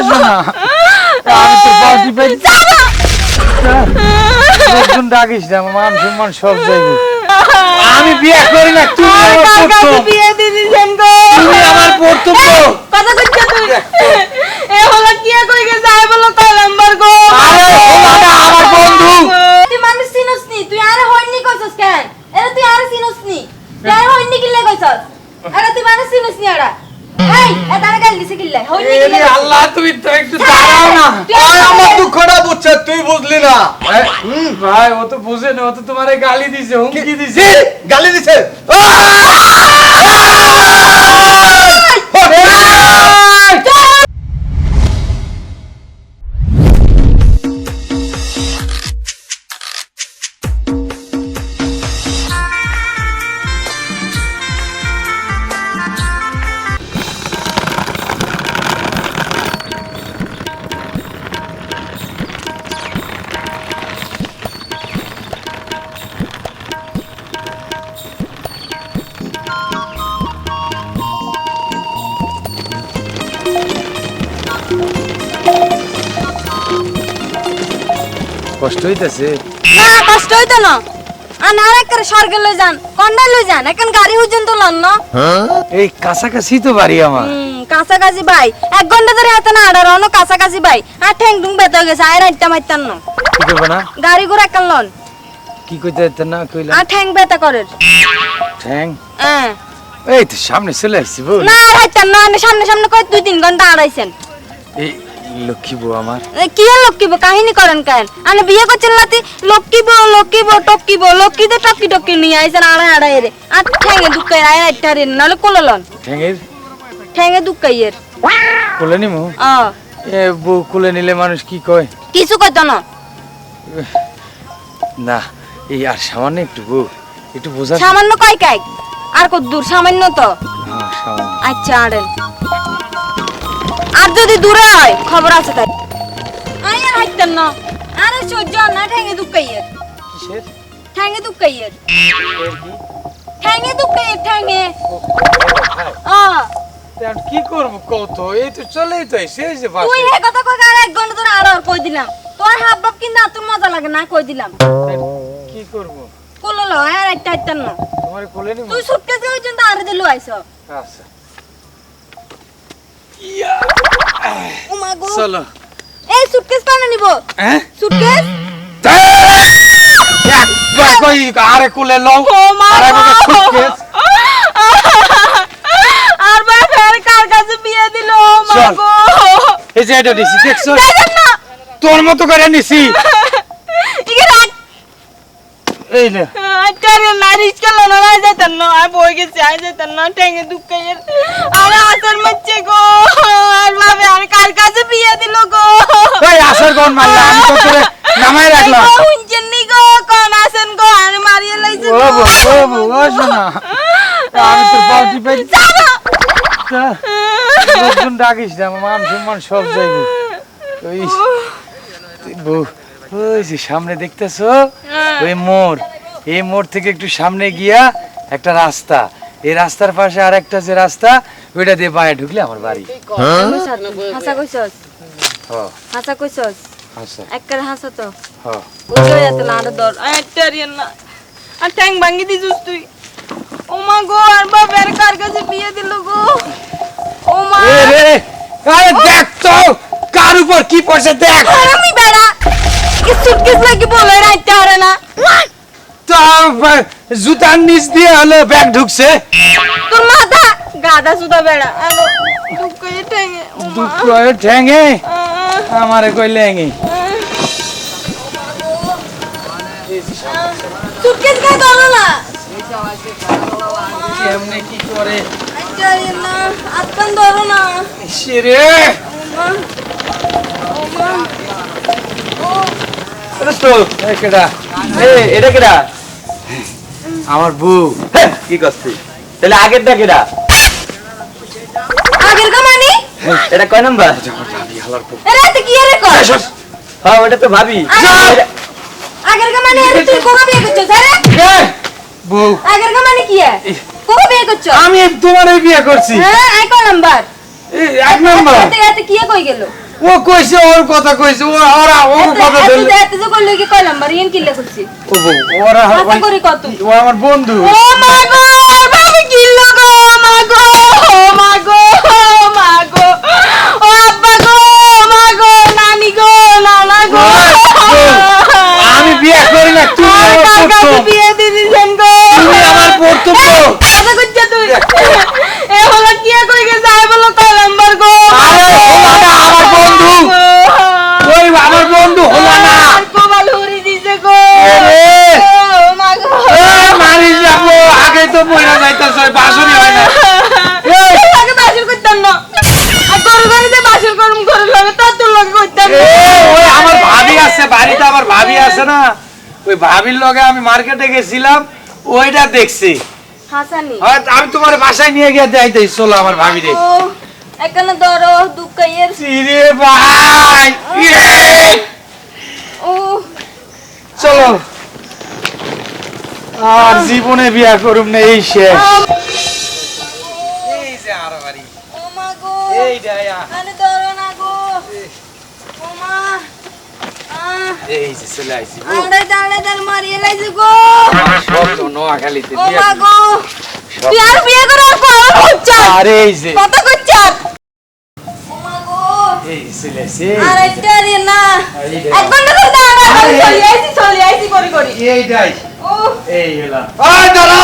আসো না। আমি তো পার্টি পাই লোকজন ডাকিস না আমার মান সম্মান সব যাইবে। আমি বিয়ে করি না তুমি আমার প্রথম বিয়ে দিছেন গো? তুমি আমার প্রথম বউ। কথা কইছ তুই। এ হলো কি কই গেছে? আই বলো কয় নাম্বার গো। আরে না আমার বন্ধু। তুই মানুষ চিনস নি তুই আরে হইনি কইছস কেন? এরা তুই আরে চিনস নি। তুই আরে হইনি কিল্লে কইছস? আরে তুই মানুষ চিনস নি আরে। এই এ গাল দিছে কিল্লে হইনি কিল্লে আল্লাহ তুমি তো একটু দাঁড়াও না। আর আমার দুঃখটা বুঝছে তুই বুঝলি না। এ, ভাই ও তো বুঝে না ও তো তোমারে গালি দিছে হুমকি দিছে। গালি দিছে। কষ্ট হইতাছে? না কষ্ট হইতো না। আর না রে করে স্বর্গে লই যান কন্ডা লই যান এখন গাড়ি হুজন তো লন না। এই কাছাকাছি তো বাড়ি আমার। কাছাকাছি ভাই এক ঘণ্টা ধরে হাতে না আড়ার অন্য কাছাকাছি ভাই আর ঠ্যাং টুং বেতে হয়ে গেছে আর আইটা মাইতান না। কি করবে না? গাড়ি ঘোড়া কেন লন। কি কইতে যেতেন না কইলা আর ঠ্যাং বেতা করে ঠ্যাং? হ্যাঁ। এই তো সামনে চলে আসছি বল। না আর হাইতান না সামনে সামনে কয় দুই তিন ঘণ্টা আড়াইছেন। এই লক্ষ্মী বউ আমার। কি লক্ষ্মী বউ? কাহিনী করেন কেন? আপনি বিয়ে করছেন নাতি? লক্ষ্মী বউ লক্ষ্মী বউ টক্কি বউ লক্ষ্মী দে টক্কি টক্কি নিয়ে আইছেন আড়াই আড়াই রে। আর ঠ্যাঙে দুঃখাই আয় আইটা রে নাহলে ঠ্যাঙে দুঃখাই এর কোলে নিমু? এ বউ কোলে নিলে মানুষ কি কয়? কিছু কইতো না। না এই আর সামান্য একটু বউ। একটু বোঝা সামান্য কয় কাই আর কত দূর? সামান্য তো? হ্যাঁ, আচ্ছা আড়েন আর যদি দূরে হয় খবর আছে তাই। আয় আর হাইতেন না। আরে সহ্য না ঠ্যাঙে দুঃখাই এর কিসের? ঠ্যাঙে দুঃখাই এর এর কি? ঠ্যাঙে দুঃখাই এর ঠ্যাঙে ও তা কি করব কত? এই তো চলেই তো শেষ যে পাশে তুই এ কথা কই আর এক ঘণ্টা ধরে আর আর কই দিলাম। তোর হাব বাপ কিন্তু আর তোর মজা লাগে না কই দিলাম। কি করব? কোলো লো আর একটা একটা না। তোমার কোলে নিমু তুই সুটকেস ওই জন্য আর দিলু আইছো আচ্ছা। ও মা গো। চলো। এই সুটকেস নিব। হ্যাঁ? সুটকেস একবার কই আরে কোলে লও। ও মা আর আমি গো। সুটকেস আর ভাই ফের কার কাছে বিয়ে দিল মা গো। এই যে এটা নিছি দেখছ? তোর মতো করে নিছি। এই নে। আটারে না রিস্কা লোনা না যেতেন না আর বই গেছে আই যেতেন না ঠেঙে দুঃখের মারলা আমি তো তোরে নামাই রাখলাম। গো কোন আসেন গো আর মারিয়ে লাইছে ও বউ ও ও শোনা। আমি তোর পাউটি পাই তা, লোকজন ডাকিস না মান সম্মান সব যাইবে। ওই তুই বউ ওই যে সামনে দেখতেছো? ওই মোড়। এই মোড় থেকে একটু সামনে গিয়া একটা রাস্তা। এই রাস্তার পাশে আর একটা যে রাস্তা ওইটা দিয়ে বাঁয়ে ঢুকলে আমার বাড়ি। হাসা কইছস? হ হাসা কইছস? একবার হাসা তো। হ বুঝলো না আর দর আটারে না। আর ঠ্যাং ভাঙি দিছিস তুই। ও মা গো আর কার কাছে বিয়ে দিল গো? ও মা। এ রে আরে দেখ তো কার উপর কি পড়ছে দেখ। আমি বেড়া। কি সুটকেস লাগি বলে রাইতে আরে না। জুতার নিচ দিয়ে হলো ব্যাগ ঢুকছে। তোর মাথা গাদা সুদা বেড়া। দুঃখ ঠ্যাঙে। দুঃখ হয়ে ঠ্যাঙে। আমারে কই লেঙ্গি সুটকেস কা দলো না কেমনে কি করে? আচ্ছা না আতকান ধরো না। শিরে কেডা? এটা কেডা? আমার বউ। কি করছিস? তাহলে আগেরটা কেডা? এটা কয় নাম্বার? এরে তো কি রে কর হ্যাঁ ওটা তো ভাবি। আগের কা মানে এরে তুই কোকা বিয়ে করছস আরে বউ। আগের কা মানে কি কোকা বিয়ে করছস আমি তোমারই বিয়ে করছি। হ্যাঁ এক নাম্বার? এক নম্বর। এতে এতে কি কই গেল? ও কইছে ওর কথা কইছে ও ওরা ওর কথা এত এত যে কইলো কি কইলাম বাড়ি এন কিল্লে করছি। ও বউ, ওরা কথা করি কত? ও আমার বন্ধু। ও মা গো ভাবি কিল্লো গো মা গো মা গো মা গো ও আব্বা গো মা গো নানি গো নানা গো আমি বিয়ে করি না তুমি আর আমার কার কাছে প্রথম বিয়ে দিয়ে দিছেন গো তুমি আমার প্রথম বউ। কথা কইছ তুই এ হলো কি কই গেছে আই বলো কয় নাম্বার গো আরে হলো না, আমার বন্ধু। ওই আমার বন্ধু হলো না আর কোবাল হরি দিছে গো এরে। ও মা গো এ, মারি যাব আগে তো মহিলা যাইতেছ বাসুরি হয় না এই, আগে বাসর করতাম না আর গরু গাড়িতে বাসর করুম ঘরের লগে তো তোর লগে করতাম এ, ওই আমার ভাবি আছে বাড়িতে আমার ভাবি আছে না ওই ভাবির লগে আমি মার্কেটে গেছিলাম ওইটা দেখছি। হাসানি। আমি তোমার বাসায় নিয়ে গিয়ে যাইতে চলো আমার ভাবি রে ও এখানে ধরো দুঃখাইয়ের রে ভাই! ও। চলো। আর জীবনে বিয়া করুম না এই শেষ। এই যে আর বাড়ি। ও মা গো। এই ডায়া আরে ধরো না গো ও মা আহ এই যে চলে আইছি আরে দাঁড়ে দাঁড় মারিয়ে লাইছে গো। সব তো নোয়াখালীতে ও মা গো। তুই আর বিয়ে করে আর কল হচ্ছে আরে এই যে। কত করছ ও মা গো। এই চলে আইছি আর একটা না। এই যে। এক ঘণ্টা ধরে দাঁড়া আরে, আইছি চলি আইছি করে করি। এইটাই ও। এই হলাম এই দাঁড়া।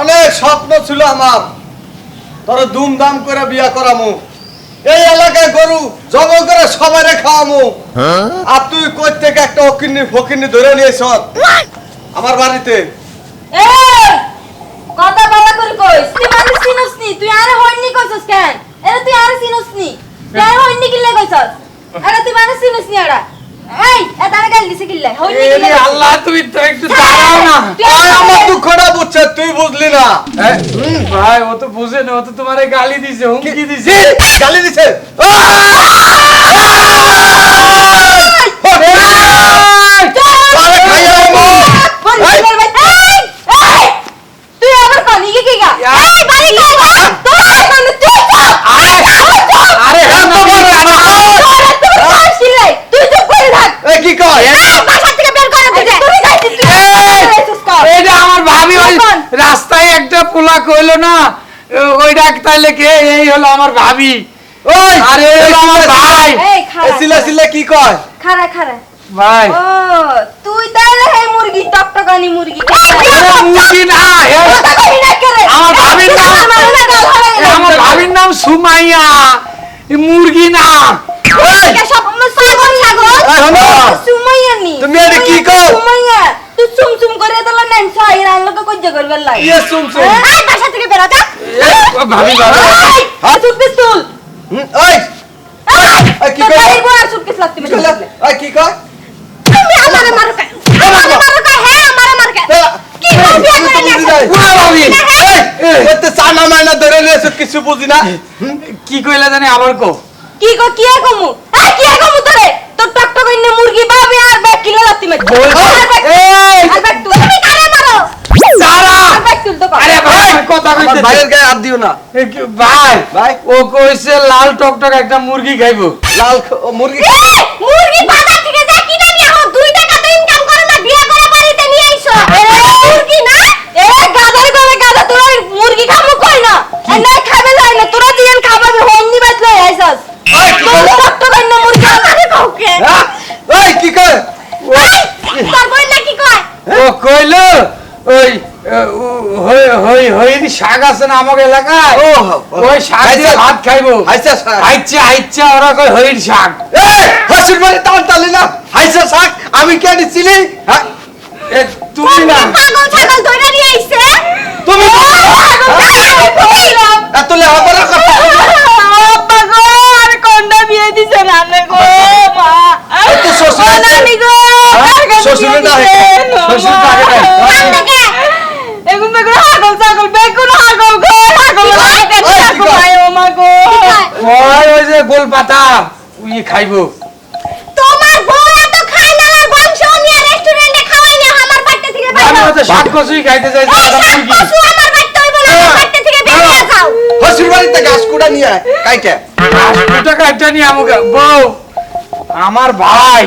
অনেক স্বপ্ন ছিল আমার। তোর দুমদাম করে বিয়া করামু। এই এলাকায় গরু জব করে সবাই খাওয়ামু। আর তুই কই থেকে একটা অকিন্নি ফকিন্নি ধরে নিয়েছ আমার বাড়িতে। কথা বলা করে কইস। তুই মানে চিনস নি? তুই আরে হইনি কইছস কেন? এরে তুই আরে চিনস তুই আরে হইনি কিল্লে কইছস? আরে তুই মানে চিনস নি আরে? এই এ গাল দিছে কিল্লে? হইনি কিল্লে আল্লাহ তুমি তো একটু দাঁড়াও না। আমার দুঃখটা বুঝছে তুই বুঝলি না। হ্যাঁ? ভাই ও তো বুঝে না ও তো তোমারে গালি দিছে হুমকি দিছে। গালি দিছে? কি গা? রাস্তায় একটা পোলা কইলো না ও- ওইটা তাইলে কে? এই হলো আমার ভাবি। ওই আরে এই হলো আমার ভাই। সিলা সিলা কি কয়? খারা খারা ভাই। ও তুই তাহলে এই মুরগি টকটকানি মুরগি। মুরগি না আমার ভাবির নাম আমার ভাবির নাম সুমাইয়া। মুরগি না। তুমি কি কও? তুই চুম চুম করে দিলা ছয় রান লোক কজ্জ করবার লাগে। ইয়ে শুন শুন এই বাসা থেকে বেরো যা। ভাবি ভাবি এই সুটকেস তুল ওই। এই, কি কইলো? বাড়ির বড় সুটকেস লাগতে কি কইলো? এই, কি কয়? তুমি আমারে মারো কেন আমারে মারো কেন হ্যাঁ আমারে মার কি? তুই তো ভাবি এই, এই তো ধরে নিয়েছ কিছু বুঝি না। কি কইলা জানি আবার কো কি কো কি কমু? এই কি কমু তোরে? তোর টকটক মুরগি বাবে আর ব্যাগ কিলো লাগতে মে এই। আর ব্যাগ তুল লাল টকটক একটা মুরগি খাইবো। লাল মুরগি এ, মুরগি বাজার থেকে যা কিনে নিয়ে আও দুই টাকা তো ইনকাম করে না বিয়ে করে বাড়িতে নিয়ে আইছো এ মুরগি না এ গাদার করে গাদা তোর মুরগি খামু কই না? না খাবে যাই না তোরা দিন লই আইছস। তোর মুরগি কাউকে। হ্যাঁ? কি কয়? তোর বই না কি কয়? ও কইলো ওই হই শাক আছে না এলাকায় ওই শাক দিয়ে ভাত খাইবো। আইচ্ছা আইচ্ছা ওরা কই হইর শাক। এই, হাসির বাড়ি টান টালি না। হাইসা শাক আমি কে দিছিলি হ্যাঁ? এ তুমি না। পাগল ছাগল ধরে নিয়ে আইছে? তুমি এত আব্বা গো আর কোনটা বিয়ে দিছে না নে গো মা। এই তো শ্বশুর গো কার কাছে শ্বশুরের বিয়ে ডাকে। দিছেন? ও শ্বশুর মা। ডাকে নাই। এগুন বেগুন হাগল ছাগল বেগুন হাগল গো হাগল লাইতে ওই, কি থাকো কয়? ভাই ও মা গো ওই ওই পাতা উই খাইবো। তোমার বউ এত খায় না আমার বংশ নিয়ে রেস্টুরেন্টে খাওয়াই না আমার বাড়িতে থেকে আমি বাইরে তো শাক কচুই খাইতে কচু আমার বাড়িতে হইব না আমার বাড়িতে থেকে বেরিয়ে যাও। হাসির বাড়িতে গাছ কুড়া নিয়ে আয় কাইটা। পাঁচশো টাকা একটা নিয়ে আমাকে। বউ আমার ভাই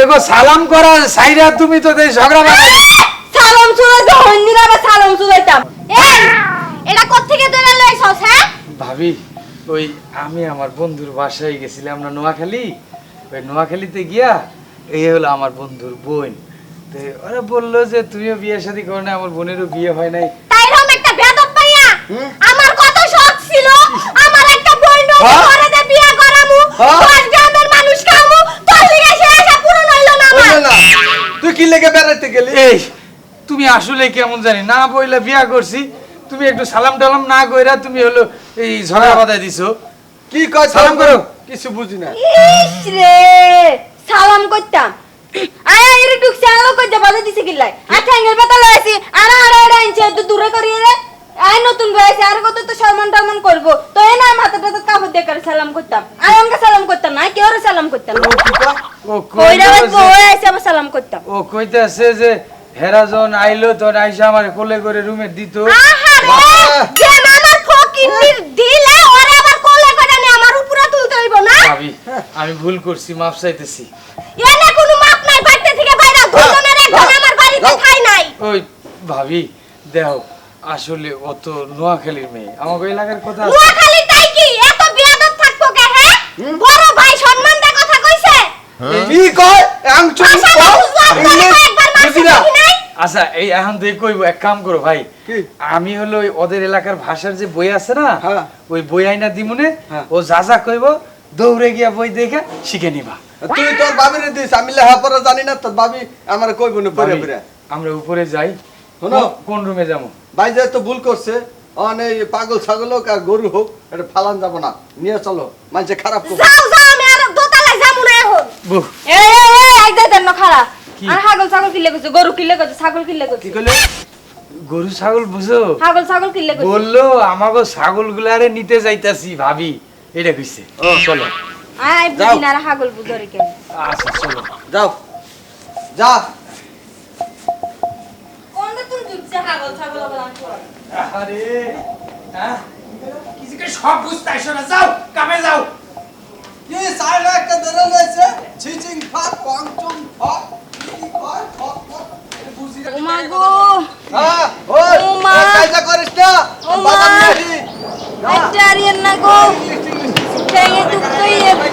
এগো সালাম করা সাইরা তুমি তো দেই ঝগড়া বানাই সালাম সুরাইতে হইনি না সালাম সুরাইতাম এই এটা কোত্থেকে ধরে লইছস হ্যাঁ? ভাবি ওই আমি আমার বন্ধুর বাসায় গেছিলাম না নোয়াখালী? ওই নোয়াখালীতে গিয়া এই হলো আমার বন্ধুর বোন। তো ওরা বলল যে তুমিও বিয়ে শাদী করো না আমার বোনেরও বিয়ে হয় নাই। তাইরম একটা বেদব পাইয়া আমার কত শখ ছিল। আমার একটা বইন হ্যাঁ? করে দে বিয়া করামু হ্যাঁ? গ্রামের মানুষ খামু তোর লিগে সে আশা পূরণ হইল না আমার। তুই কি লেগে বেড়াইতে গেলি? এই তুমি আসলে কেমন জানি না বইলা বিয়া করছি তুমি একটু সালাম টালাম না কইরা তুমি হলো এই ঝগড়া বাঁধাই দিছো। কি কয় সালাম করো। কিছু বুঝি না। ইস রে সালাম করতাম। আয় এর ঢুকছে আলো কইতে বাজে দিছে কিলাই আচ্ছা এঙ্গেল পাতা লইছি আরা আরা আরা ইনছে তো দূরে করিয়ে রে আয় নতুন বয়সে আর কত তো সম্মান করব। তো এ না মাথা টাথা কাপড় দিয়ে করে সালাম করতাম। আয় আমাকে সালাম করতাম না। কেউ সালাম করতাম ও কইরা আইছে আবার সালাম করতাম। ও কইতাছে যে হেরা যখন আইলো তখন আইসা আমার কোলে করে রুমে দিত। আহারে যে আমার ফকিন্নির দিলে ওরে আবার কোলে করে নি আমার উপরে তুলতে হইব না ভাবি আমি ভুল করছি মাফ চাইতেছি। এনে কোনো মাপ নাই থেকে বাইরে দুজনের একজন আমার বাড়িতে। ঠাই নাই। ওই ভাবি দেও আসলে অত নোয়াখালীর মেয়ে। আমাকে এলাকার কথা নোয়াখালী তাই কি? এত বিয়াদব থাকব কে হ্যাঁ বড় ভাই সম্মান দে কথা কইছে? কি কয় আংচুর ভাষা তো বুঝলাম একবার মারছে বুঝি না আচ্ছা এই এখন তুই কইব এক কাম করো ভাই। কি? আমি হলো ওই ওদের এলাকার ভাষার যে বই আছে না হ্যাঁ। ওই বই আইনা দিমুনে হ্যাঁ। ও যা যা কইব দৌড়ে গিয়া বই দেখে শিখে নিবা। তুই তোর বাবিরে দিস আমি লেখাপড়া জানি না তোর বাবি আমার কইব না পরে পরে আমরা উপরে যাই। শোনো। কোন- রুমে যাব? ভাই যে তো ভুল করছে অনে পাগল ছাগল হোক আর গরু হোক এটা ফালান যাব না নিয়ে চলো মানুষে খারাপ করবে। যাও যাও আমি আর দোতলায় যাব না এখন। এই এই আই দে দেন খারাপ আর ছাগল ছাগল কিলে কইছে গরু কিলে কইছে ছাগল কিলে কি কইছে কইলে? গরু ছাগল বুঝো? ছাগল ছাগল কিলে কইছে। বলল আমাকে ছাগল গুলারে নিতে যাইতাছি ভাবি। এটা কইছে। চলো। আই যাও। বুঝি না আর ছাগল বুঝরে কেন? আচ্ছা চলো। যাও। যা। কোনটা তুমি জুটছে ছাগল ছাগল বলা আরে হ্যাঁ? কিছু কে সব বুঝতে আইসো না। যাও কামে যাও। কি সাইড একটা ধরে লইছে ছিচিং ফাক পাংচুং ফাক কি কয় ফক ফক। এটা ওমা গো। হ্যাঁ ও মা। কাজা করিস না ও মা। নাহি একটা আরিয়ান না গো। Це є